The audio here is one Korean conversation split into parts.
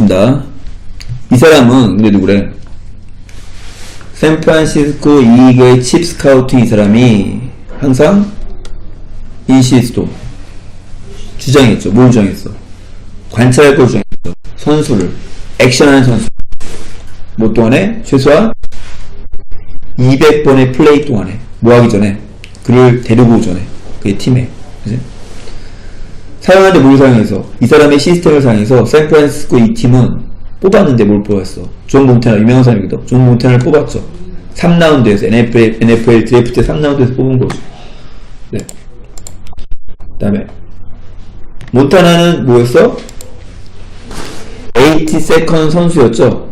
있습니다. 이 사람은 근데 누구래? 샌프란시스코 이익의 칩 스카우팅 이 사람이 항상 인시스도 주장했죠. 뭘 주장했어? 관찰할 걸 주장했어. 선수를 액션하는 선수. 뭐 동안에 최소한 200번의 플레이 동안에 뭐 하기 전에 그를 데리고 오기 전에 그의 팀에 그지? 사용하는데 뭘 사용해서 이 사람의 시스템을 사용해서 샌프란시스코 이 팀은 뽑았는데 뭘 뽑았어? 존 몬테나 유명한 사람이거든. 존 몬테나를 뽑았죠. 3라운드에서 NFL, NFL 드래프트 3라운드에서 뽑은 거죠. 네. 그 다음에 몬타나는 뭐였어? 82세컨 선수였죠.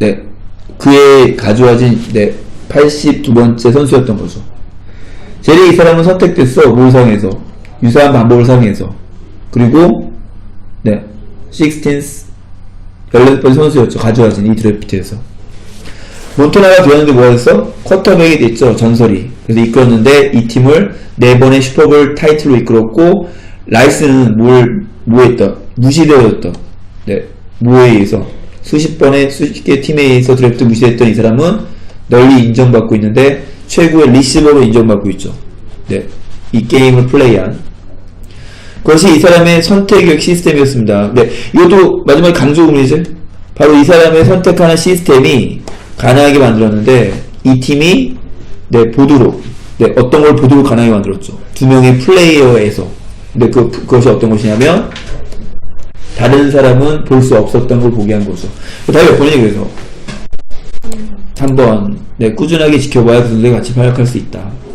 네. 그의 가져와진 네 82번째 선수였던 거죠. 제리 이 사람은 선택됐어. 뭘 사용해서 유사한 방법을 사용해서 그리고 네 16th 16번째 선수였죠. 가져와진 이 드래프트에서 몬토나가 되었는데 뭐였어? 쿼터백이 됐죠. 전설이. 그래서 이끌었는데 이 팀을 네 번의 슈퍼볼 타이틀로 이끌었고 라이스는 뭘 뭐했다? 무시되었다. 네. 뭐에 의해서 수십 번의 수십 개 팀에 의해서 드래프트 무시됐던 이 사람은 널리 인정받고 있는데 최고의 리시버로 인정받고 있죠. 네. 이 게임을 플레이한 그것이 이 사람의 선택의 시스템이었습니다. 네, 이것도 마지막에 강조 부분이죠. 바로 이 사람의 선택하는 시스템이 가능하게 만들었는데 이 팀이 네 보드로 네 어떤 걸 보드로 가능하게 만들었죠. 두 명의 플레이어에서 근데 그 그것이 어떤 것이냐면 다른 사람은 볼 수 없었던 걸 보게 한 거죠. 답이 몇 번이니 그래서 3번 네 꾸준하게 지켜봐야 그 선수가 같이 활약할 수 있다.